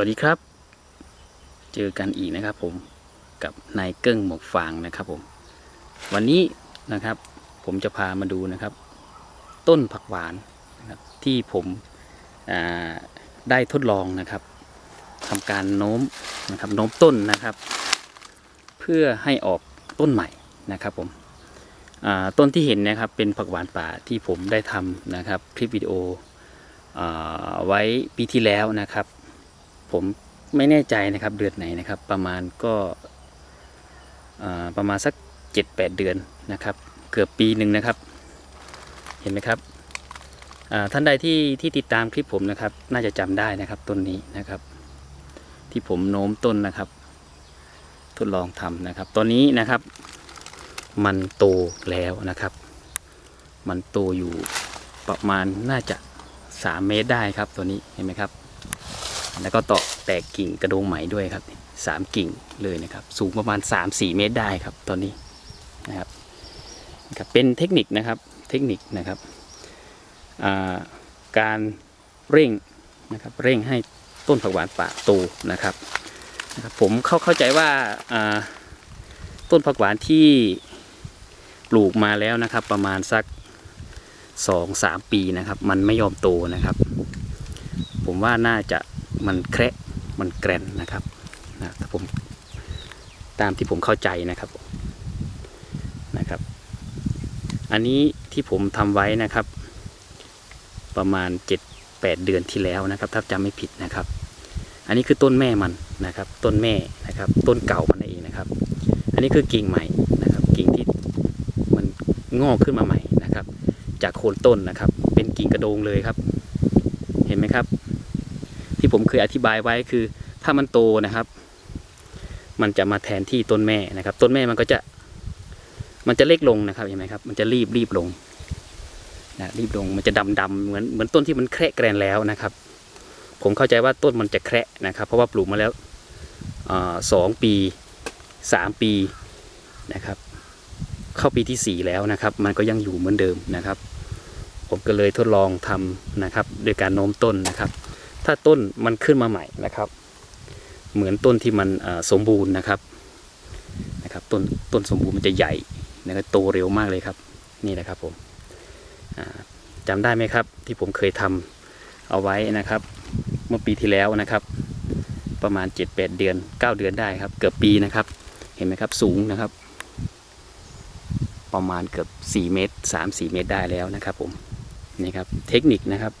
สวัสดีครับ เจอกันอีกนะครับผมกับนายเกิ้งหมวกฟางนะครับผม วันนี้นะครับ ผมจะพามาดูนะครับ ต้นผักหวานนะครับที่ผมได้ทดลองนะครับทำการโน้มนะครับโน้มต้นนะครับ เพื่อให้ออกต้นใหม่นะครับผมต้นที่เห็นนะครับเป็นผักหวานป่าที่ผมได้ทำนะครับ คลิปวิดีโออไว้ปีที่แล้วนะครับ ผมไม่แน่ใจนะครับเดือนไหนนะครับ ประมาณก็ประมาณสัก 7-8 เดือนนะครับ เกือบปีหนึ่งนะครับ เห็นไหมครับท่านใดที่ที่ติดตามคลิปผมนะครับ น่าจะจำได้นะครับต้นนี้นะครับ ที่ผมโน้มต้นนะครับ ทดลองทำนะครับ ตอนนี้นะครับ มันโตแล้วนะครับ มันโตอยู่ประมาณน่าจะสามเมตรได้ครับตัวนี้เห็นไหมครับ แล้วก็ต่อแตกกิ่งกระโดงไหมด้วยครับสามกิ่งเลยนะครับ สูงประมาณ 3-4 เมตรได้ครับตัวนี้นะครับครับเป็นเทคนิคนะครับเทคนิคนะครับาการเร่งนะครับเร่งให้ต้นผักหวานป่าโตนะครับนะครับ ผมเข้าเข้าใจว่าอ่าต้นผักหวานที่ปลูกมาแล้วนะครับ ประมาณสักสองสามปีนะครับ มันไม่ยอมโตนะครับ ผมว่าน่าจะ มันแคระมันแกรนนะครับนะถ้าผมตามที่ผมเข้าใจนะครับนะครับ อันนี้ที่ผมทำไว้นะครับ ประมาณ 7-8 เดือนที่แล้วนะครับ ถ้าจำไม่ผิดนะครับ อันนี้คือต้นแม่มันนะครับ ต้นแม่นะครับ ต้นเก่ามันเองนะครับ อันนี้คือกิ่งใหม่นะครับ กิ่งที่มันงอกขึ้นมาใหม่นะครับ จากโคนต้นนะครับ เป็นกิ่งกระโดงเลยครับ เห็นไหมครับ ที่ผมเคยอธิบายไว้คือ ถ้ามันโตนะครับ มันจะมาแทนที่ต้นแม่นะครับ ต้นแม่มันก็จะ มันจะเล็กลงนะครับเห็นไหมครับ มันจะรีบรีบลงนะรีบลงมันจะดำดำเหมือนเหมือนต้นที่มันแคระแกรนแล้วนะครับ ผมเข้าใจว่าต้นมันจะแคระนะครับ เพราะว่าปลูกมาแล้วอสองปีสามปีนะครับ เข้าปีที่4แล้วนะครับ มันก็ยังอยู่เหมือนเดิมนะครับ ผมก็เลยทดลองทำนะครับ โดยการโน้มต้นนะครับ ถ้าต้นมันขึ้นมาใหม่นะครับ เหมือนต้นที่มันสมบูรณ์นะครับนะครับต้นต้นสมบูรณ์มันจะใหญ่นะครับโตเร็วมากเลยครับ นี่แหละครับผมอ่าจำได้ไหมครับ ที่ผมเคยทำเอาไว้นะครับ เมื่อปีที่แล้วนะครับ ประมาณ 7-8 เดือน 9 เดือนได้ครับ เกือบปีนะครับ เห็นไหมครับสูงนะครับ ประมาณเกือบ 4 เมตร 3-4 เมตรได้แล้วนะครับผมนี่ครับเทคนิคนะครับ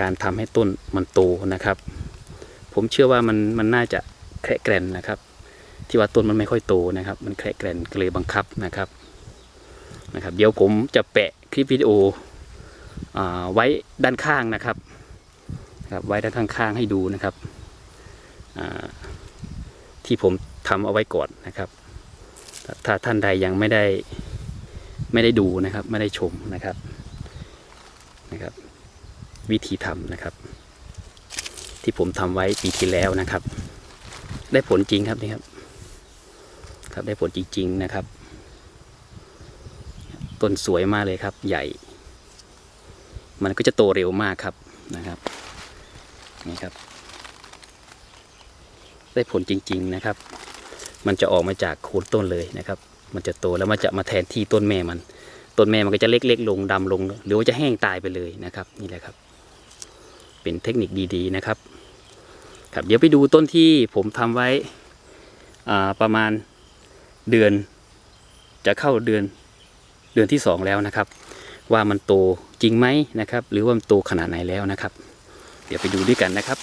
การทำให้ต้นมันโตนะครับ ผมเชื่อว่ามันมันน่าจะแคระแกรนนะครับ ที่ว่าต้นมันไม่ค่อยโตนะครับ มันแคระแกรนก็เลยบังคับนะครับนะครับ เดี๋ยวผมจะแปะคลิปวิดีโออ่าไว้ด้านข้างนะครับครับไว้ด้านข้างๆให้ดูนะครับอ่าที่ผมทำเอาไว้ก่อนนะครับ ถ้าท่านใดยังไม่ได้ไม่ได้ดูนะครับ ไม่ได้ชมนะครับ วิธีทำนะครับ ที่ผมทำไว้ปีที่แล้วนะครับ ได้ผลจริงครับนี่ครับครับได้ผลจริง ๆ นะครับ ต้นสวยมากเลยครับ ใหญ่ มันก็จะโตเร็วมากครับนะครับนี่ครับ ได้ผลจริง ๆนะครับ มันจะออกมาจากโคนต้นเลยนะครับ มันจะโตแล้วมันจะมาแทนที่ต้นแม่มัน ต้นแม่มันก็จะเล็กๆลงดำลง หรือว่าจะแห้งตายไปเลยนะครับ นี่แหละครับ เป็นเทคนิคดีๆนะครับ ครับเดี๋ยวไปดูต้นที่ผมทำไว้ประมาณเดือน จะเข้าเดือนเดือนที่สองแล้วนะครับ ว่ามันโตจริงไหมนะครับ หรือว่ามันโตขนาดไหนแล้วนะครับ เดี๋ยวไปดูด้วยกันนะครับ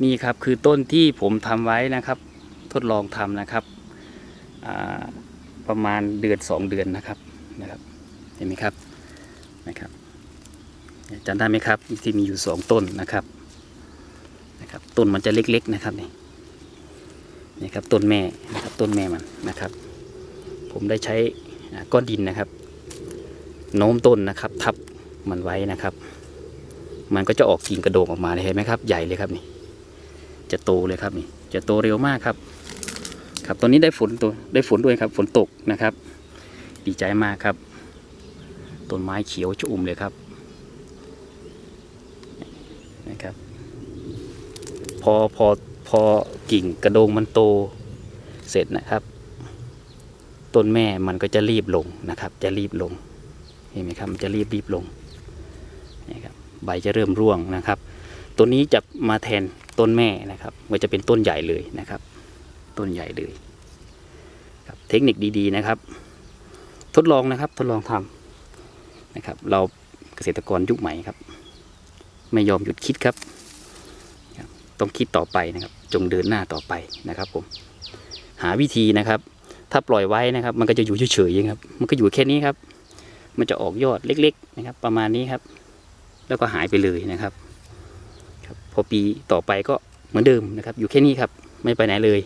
นี่ครับคือต้นที่ผมทำไว้นะครับ ทดลองทำนะครับประมาณเดือนสองเดือนนะครับนะครับ เห็นไหมครับนะครับจำได้ไหมครับที่มีอยู่สองต้นนะครับนะครับ ต้นมันจะเล็กๆนะครับนี่นี่ครับต้นแม่นะครับต้นแม่มันนะครับ ผมได้ใช้ก้อนดินนะครับ โน้มต้นนะครับ ทับมันไว้นะครับ มันก็จะออกกิ่งกระโดงออกมาเห็นไหมครับ ใหญ่เลยครับนี่ จะโตเลยครับนี่จะโตเร็วมากครับ ครับตอนนี้ได้ฝนตัวได้ฝนด้วยครับ ฝนตกนะครับ ดีใจมากครับต้นไม้เขียวชุ่มเลยครับนะครับ พอพอพอกิ่งกระโดงมันโตเสร็จนะครับต้นแม่มันก็จะรีบลงนะครับ จะรีบลงเห็นไหมครับมันจะรีบรีบลงนี่ครับใบจะเริ่มร่วงนะครับ ตัวนี้จะมาแทน ต้นแม่นะครับมันจะเป็นต้นใหญ่เลยนะครับ ต้นใหญ่เลยครับเทคนิคดีๆนะครับ ทดลองนะครับทดลองทำนะครับ เราเกษตรกรยุคใหม่ครับ ไม่ยอมหยุดคิดครับ ต้องคิดต่อไปนะครับ จงเดินหน้าต่อไปนะครับผมหาวิธีนะครับ ถ้าปล่อยไว้นะครับ มันก็จะอยู่เฉยๆครับ มันก็อยู่แค่นี้ครับ มันจะออกยอดเล็ก ๆ นะครับ ประมาณนี้ครับ แล้วก็หายไปเลยนะครับ พอปีต่อไปก็เหมือนเดิมนะครับ อยู่แค่นี้ครับ ไม่ไปไหนเลย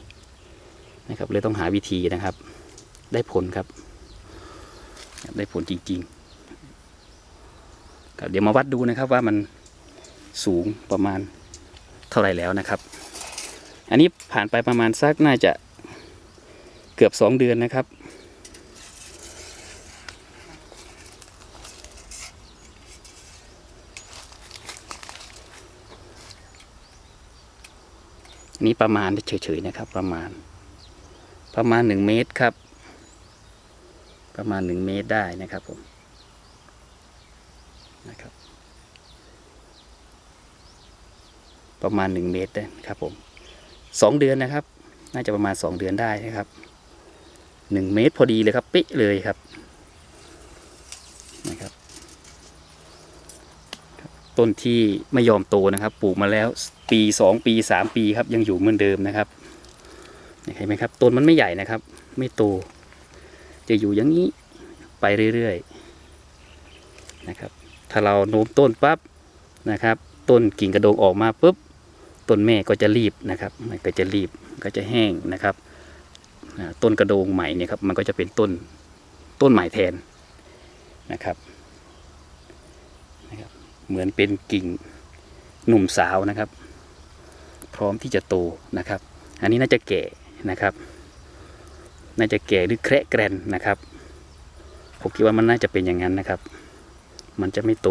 นะครับ เลยต้องหาวิธีนะครับ ได้ผลครับ ได้ผลจริงๆครับเดี๋ยวมาวัดดูนะครับว่ามันสูงประมาณเท่าไหร่แล้วนะครับ อันนี้ผ่านไปประมาณสักน่าจะเกือบสองเดือนนะครับ นี้ประมาณเฉยๆนะครับ ประมาณ ประมาณหนึ่งเมตรครับ ประมาณหนึ่งเมตรได้นะครับผมนะครับ ประมาณหนึ่งเมตรได้ครับผมสองเดือนนะครับ น่าจะประมาณสองเดือนได้นะครับหนึ่งเมตรพอดีเลยครับ เป๊ะเลยครับ ต้นที่ไม่ยอมโตนะครับ ปลูกมาแล้วปีสองปีสามปีครับยังอยู่เหมือนเดิมนะครับเห็นไหมครับต้นมันไม่ใหญ่นะครับ ไม่โต จะอยู่อย่างนี้ไปเรื่อยๆนะครับ ถ้าเราโน้มต้นปั๊บนะครับ ต้นกิ่งกระโดงออกมาปุ๊บต้นแม่ก็จะรีบนะครับ มันก็จะรีบก็จะแห้งนะครับต้นกระโดงใหม่เนี่ยครับมันก็จะเป็นต้นต้นใหม่แทนนะครับ เหมือนเป็นกิ่งหนุ่มสาวนะครับ พร้อมที่จะโตนะครับ อันนี้น่าจะแก่นะครับ น่าจะแก่หรือแคระแกรนนะครับผมคิดว่ามันน่าจะเป็นอย่างนั้นนะครับ มันจะไม่โต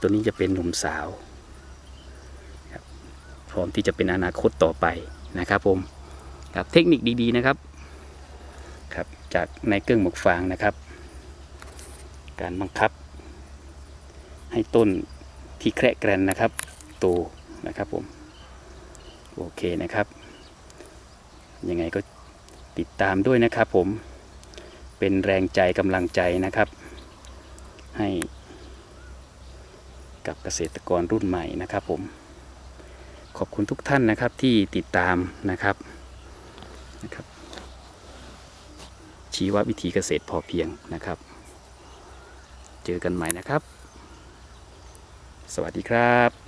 ตัวนี้จะเป็นหนุ่มสาวครับพร้อมที่จะเป็นอนาคตต่อไปนะครับผมครับเทคนิคดีๆนะครับครับจากในายเกิ้งหมกฟางนะครับ การบังคับ ให้ต้นที่แคระแกรนนะครับโตนะครับผมโอเคนะครับ ยังไงก็ติดตามด้วยนะครับผมเป็นแรงใจกำลังใจนะครับ ให้กับเกษตรกรรุ่นใหม่นะครับผมขอบคุณทุกท่านนะครับที่ติดตามนะครับนะครับ ชีววิธีเกษตรพอเพียงนะครับ เจอกันใหม่นะครับ สวัสดีครับ